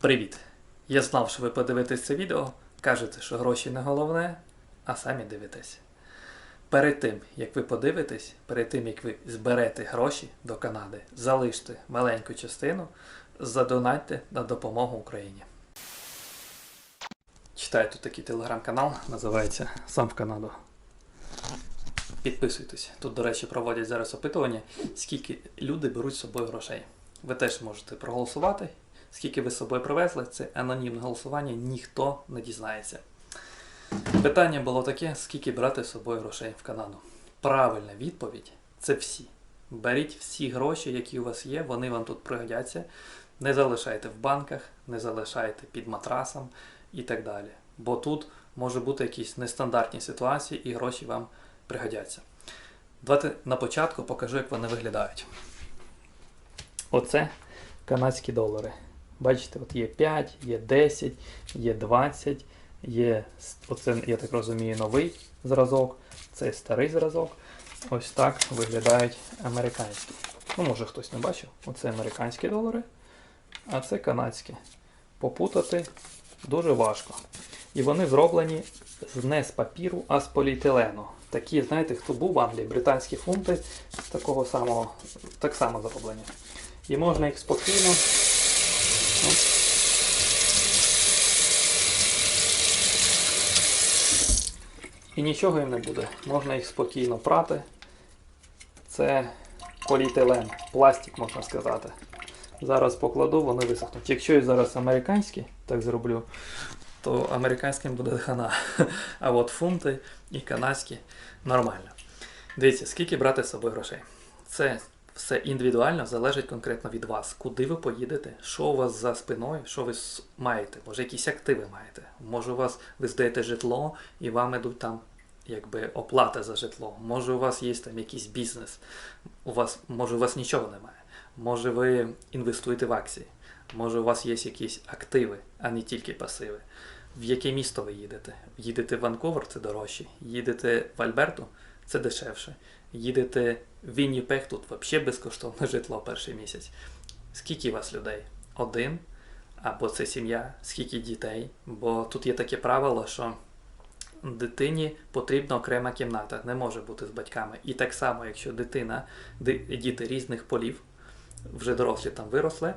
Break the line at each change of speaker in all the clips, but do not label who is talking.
Привіт! Я знав, що ви подивитесь це відео, кажете, що гроші не головне, а самі дивитесь. Перед тим, як ви подивитесь, перед тим, як ви зберете гроші до Канади, залиште маленьку частину, задонатьте на допомогу Україні. Читаю тут такий телеграм-канал, називається Сам в Канаду. Підписуйтесь. Тут, до речі, проводять зараз опитування, скільки люди беруть з собою грошей. Ви теж можете проголосувати. Скільки ви з собою привезли, це анонімне голосування, ніхто не дізнається. Питання було таке: скільки брати з собою грошей в Канаду? Правильна відповідь це всі. Беріть всі гроші, які у вас є, вони вам тут пригодяться. Не залишайте в банках, не залишайте під матрасом і так далі. Бо тут може бути якісь нестандартні ситуації і гроші вам пригодяться. Давайте на початку покажу, як вони виглядають. Оце канадські долари. Бачите, от є 5, є 10, є 20, є, оце, я так розумію, новий зразок, це старий зразок. Ось так виглядають американські. Ну, може хтось не бачив. Оце американські долари, а це канадські. Попутати дуже важко. І вони зроблені не з папіру, а з поліетилену. Такі, знаєте, хто був в Англії, британські фунти з такого самого, так само зроблені. І можна їх спокійно. Ну, І нічого їм не буде. Можна їх спокійно прати. Це поліетилен, пластик, можна сказати. Зараз покладу, вони висохнуть. Якщо я зараз американські, так зроблю, то американським буде хана. А от фунти і канадські нормально. Дивіться, скільки брати з собою грошей. Це все індивідуально залежить конкретно від вас, куди ви поїдете, що у вас за спиною, що ви маєте, може якісь активи маєте. Може у вас ви здаєте житло і вам ідуть там якби оплата за житло. Може у вас є там якийсь бізнес, у вас, може у вас нічого немає. Може ви інвестуєте в акції, може у вас є якісь активи, а не тільки пасиви. В яке місто ви їдете? Їдете в Ванкувер, це дорожче. Їдете в Альберту, це дешевше. Їдете в Вінніпех, тут взагалі безкоштовне житло перший місяць. Скільки у вас людей? Один? Або це сім'я, скільки дітей? Бо тут є таке правило, що дитині потрібна окрема кімната, не може бути з батьками. І так само, якщо дитина, ди- діти різних полів, вже дорослі там виросли,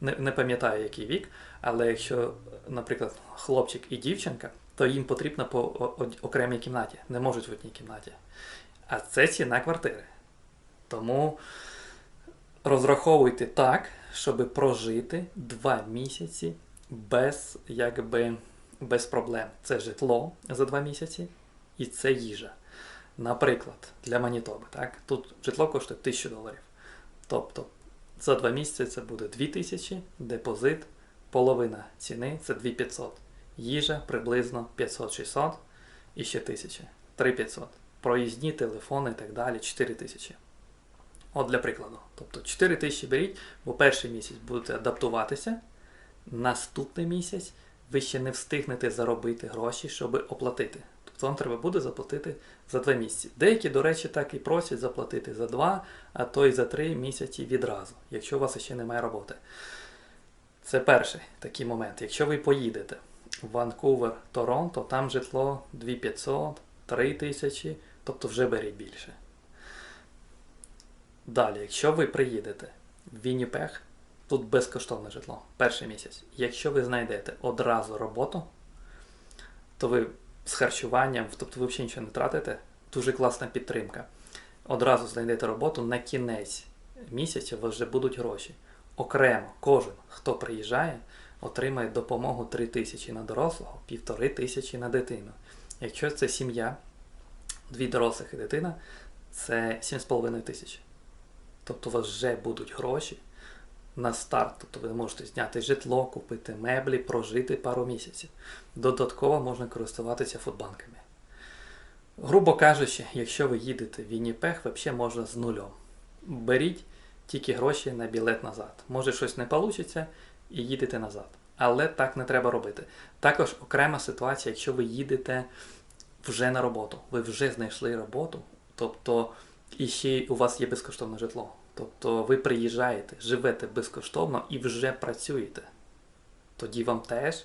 не, не пам'ятаю який вік, але якщо, наприклад, хлопчик і дівчинка, то їм потрібно по окремій кімнаті, не можуть в одній кімнаті. А це ціна квартири. Тому розраховуйте так, щоб прожити два місяці без, якби, без проблем. Це житло за два місяці і це їжа. Наприклад, для Манітоби, так? Тут житло коштує 1000 доларів. Тобто за два місяці це буде 2000, депозит, половина ціни це 2500. Їжа приблизно 500-600 і ще 1000. 3500. Проїзні, телефони і так далі 4000. От для прикладу. Тобто 4 тисячі беріть, бо перший місяць будете адаптуватися. Наступний місяць ви ще не встигнете заробити гроші, щоб оплатити. Тобто вам треба буде заплатити за 2 місяці. Деякі, до речі, так і просять заплатити за 2, а то й за 3 місяці відразу, якщо у вас ще немає роботи. Це перший такий момент. Якщо ви поїдете в Ванкувер, Торонто, там житло 2500, 3000, тобто вже беріть більше. Далі, якщо ви приїдете в Вінніпех, тут безкоштовне житло, перший місяць. Якщо ви знайдете одразу роботу, то ви з харчуванням, тобто ви взагалі нічого не тратите, дуже класна підтримка. Одразу знайдете роботу на кінець місяця, у вас вже будуть гроші. Окремо кожен, хто приїжджає, отримає допомогу 3 тисячі на дорослого, півтори тисячі на дитину. Якщо це сім'я, дві дорослих і дитина, це 7,5 тисяч. Тобто у вас вже будуть гроші на старт. Тобто ви можете зняти житло, купити меблі, прожити пару місяців. Додатково можна користуватися фудбанками. Грубо кажучи, якщо ви їдете в Вінніпех, взагалі можна з нульом. Беріть тільки гроші на білет назад. Може щось не вийде і їдете назад. Але так не треба робити. Також окрема ситуація, якщо ви їдете вже на роботу, ви вже знайшли роботу, тобто і ще у вас є безкоштовне житло. Тобто ви приїжджаєте, живете безкоштовно і вже працюєте. тоді вам теж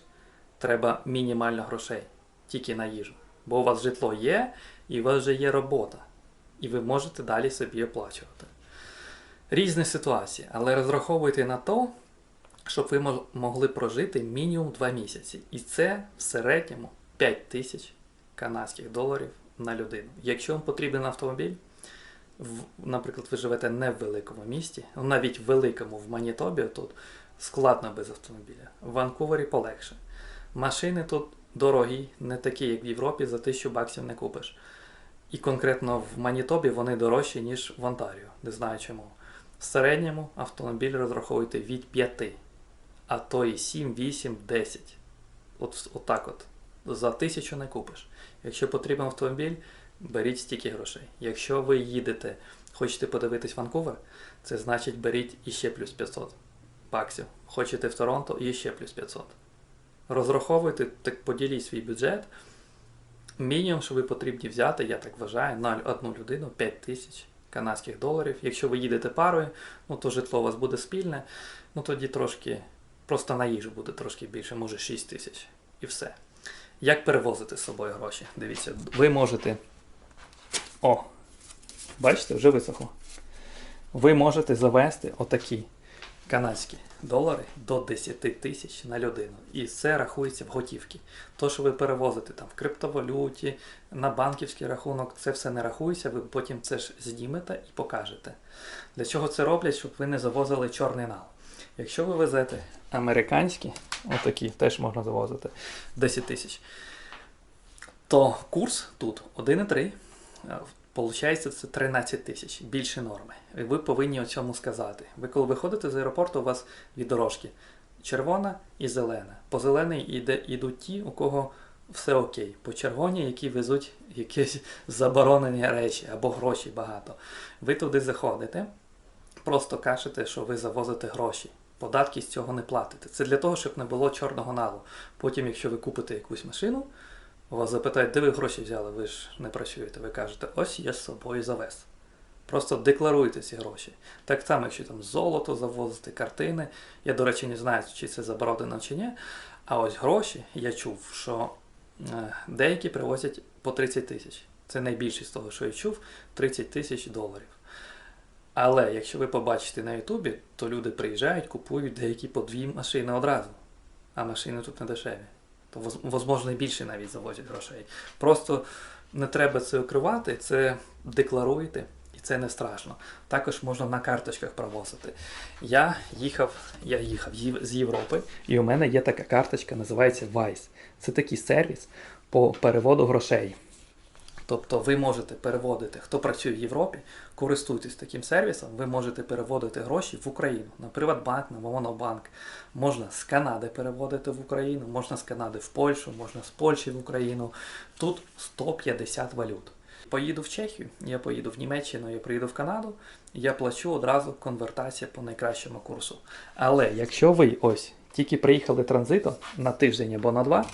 треба мінімально грошей, тільки на їжу. Бо у вас житло є, і у вас вже є робота, і ви можете далі собі оплачувати. Різні ситуації, але розраховуйте на то, щоб ви могли прожити мінімум 2 місяці. І це в середньому 5 тисяч канадських доларів на людину. Якщо вам потрібен автомобіль, наприклад, ви живете не в великому місті, навіть в великому в Манітобі тут складно без автомобіля. В Ванкувері полегше. Машини тут дорогі, не такі, як в Європі, за 1000 баксів не купиш. І конкретно в Манітобі вони дорожчі, ніж в Онтаріо. Не знаю чому. В середньому автомобіль розраховуйте від 5, а то і 7, 8, 10. От, от так от. За тисячу не купиш. Якщо потрібен автомобіль, беріть стільки грошей. Якщо ви їдете, хочете подивитись Ванкувер, це значить беріть іще плюс 500 баксів. Хочете в Торонто, іще плюс 500. Розраховуйте, так поділіть свій бюджет. Мінімум, що ви потрібні взяти, я так вважаю, на одну людину 5 тисяч канадських доларів. Якщо ви їдете парою, ну то житло у вас буде спільне, ну тоді трошки, просто на їжу буде трошки більше, може 6 тисяч. І все. Як перевозити з собою гроші? Дивіться, ви можете. О! Бачите, вже висохло. Ви можете завести отакі канадські долари до 10 тисяч на людину. І це рахується в готівки. То, що ви перевозите там в криптовалюті, на банківський рахунок, це все не рахується, ви потім це ж знімете і покажете. Для чого це роблять, щоб ви не завозили чорний нал. Якщо ви везете американські, отакі теж можна завозити 10 тисяч, то курс тут 1,3. Получається, це 13 тисяч, більше норми. І ви повинні о цьому сказати. Ви коли виходите з аеропорту, у вас дві дорожки червона і зелена. По зеленій йдуть ті, у кого все окей. По червоній, які везуть якісь заборонені речі або гроші багато. Ви туди заходите, просто кажете, що ви завозите гроші. Податки з цього не платите. Це для того, щоб не було чорного налу. Потім, якщо ви купите якусь машину, вас запитають, де ви гроші взяли, ви ж не працюєте. Ви кажете, ось я з собою завез. Просто декларуйте ці гроші. Так само, якщо там золото завозити, картини. Я, до речі, не знаю, чи це заборонено чи ні. А ось гроші, я чув, що е, деякі привозять по 30 тисяч. Це найбільшість з того, що я чув, 30 тисяч доларів. Але якщо ви побачите на Ютубі, то люди приїжджають, купують деякі по дві машини одразу. А машини тут не дешеві. То, воз- возможно, і більше навіть завозять грошей. Просто не треба це укривати, це декларуйте, і це не страшно. Також можна на карточках провозити. Я їхав, я їхав з Європи, і у мене є така карточка, називається Vice. Це такий сервіс по переводу грошей. Тобто ви можете переводити, хто працює в Європі, користуйтесь таким сервісом, ви можете переводити гроші в Україну на Приватбанк, на Монобанк. Можна з Канади переводити в Україну, можна з Канади в Польщу, можна з Польщі в Україну. Тут 150 валют. Поїду в Чехію, я поїду в Німеччину, я приїду в Канаду, я плачу одразу конвертація по найкращому курсу. Але якщо ви ось тільки приїхали транзитом на тиждень або на два,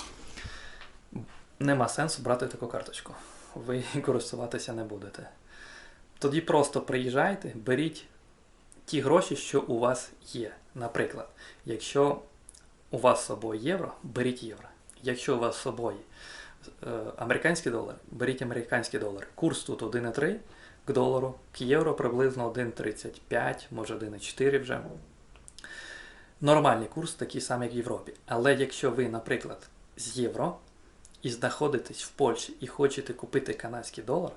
нема сенсу брати таку карточку. Ви користуватися не будете. Тоді просто приїжджайте, беріть ті гроші, що у вас є. Наприклад, якщо у вас з собою євро, беріть євро. Якщо у вас з собою е, американські долари, беріть американські долари. Курс тут 1,3 к долару, к євро приблизно 1,35, може 1,4 вже. Нормальний курс такий самий, як в Європі. Але якщо ви, наприклад, з євро і знаходитесь в Польщі і хочете купити канадський долар,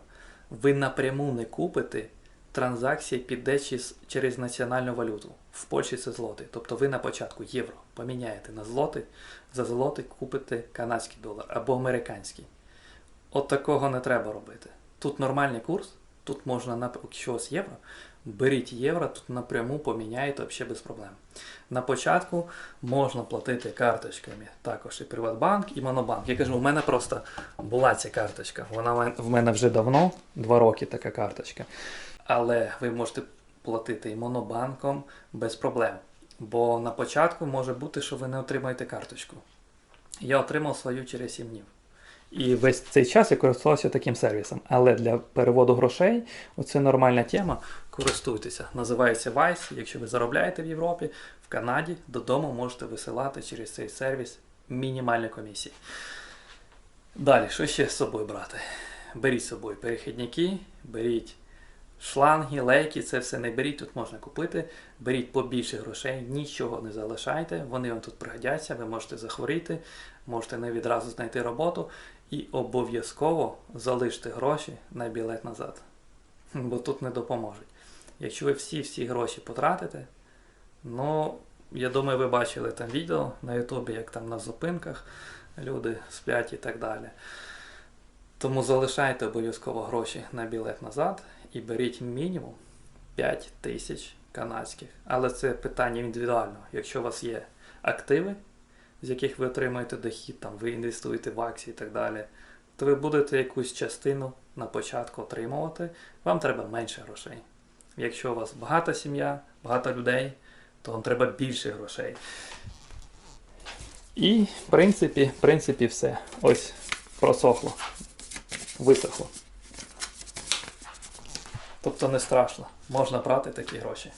ви напряму не купите, транзакція піде через- національну валюту. В Польщі це злоти. Тобто ви на початку євро поміняєте на злоти, за злоти купите канадський долар або американський. От такого не треба робити. Тут нормальний курс, тут можна, якщо у вас євро, беріть євро, тут напряму поміняєте взагалі без проблем. На початку можна платити карточками, також і Приватбанк, і Монобанк. Я кажу, у мене просто була ця карточка. Вона в мене вже давно, два роки така карточка. Але ви можете платити і Монобанком без проблем. Бо на початку може бути, що ви не отримаєте карточку. Я отримав свою через 7 днів. І весь цей час я користувався таким сервісом. Але для переводу грошей оце нормальна тема. Користуйтеся. Називається Vice. Якщо ви заробляєте в Європі, в Канаді, додому можете висилати через цей сервіс мінімальні комісії. Далі, що ще з собою брати? Беріть з собою перехідники, беріть шланги, лейки, це все не беріть, тут можна купити. Беріть побільше грошей, нічого не залишайте, вони вам тут пригодяться, ви можете захворіти, можете не відразу знайти роботу і обов'язково залиште гроші на білет назад. Бо тут не допоможуть. Якщо ви всі-всі гроші потратите, ну, я думаю, ви бачили там відео на Ютубі, як там на зупинках люди сплять і так далі. Тому залишайте обов'язково гроші на білет назад і беріть мінімум 5 тисяч канадських. Але це питання індивідуально. Якщо у вас є активи, з яких ви отримуєте дохід, там ви інвестуєте в акції і так далі, то ви будете якусь частину на початку отримувати, вам треба менше грошей. Якщо у вас багата сім'я, багато людей, то вам треба більше грошей. І, в принципі, в принципі, все. Ось просохло, висохло. Тобто не страшно, можна брати такі гроші.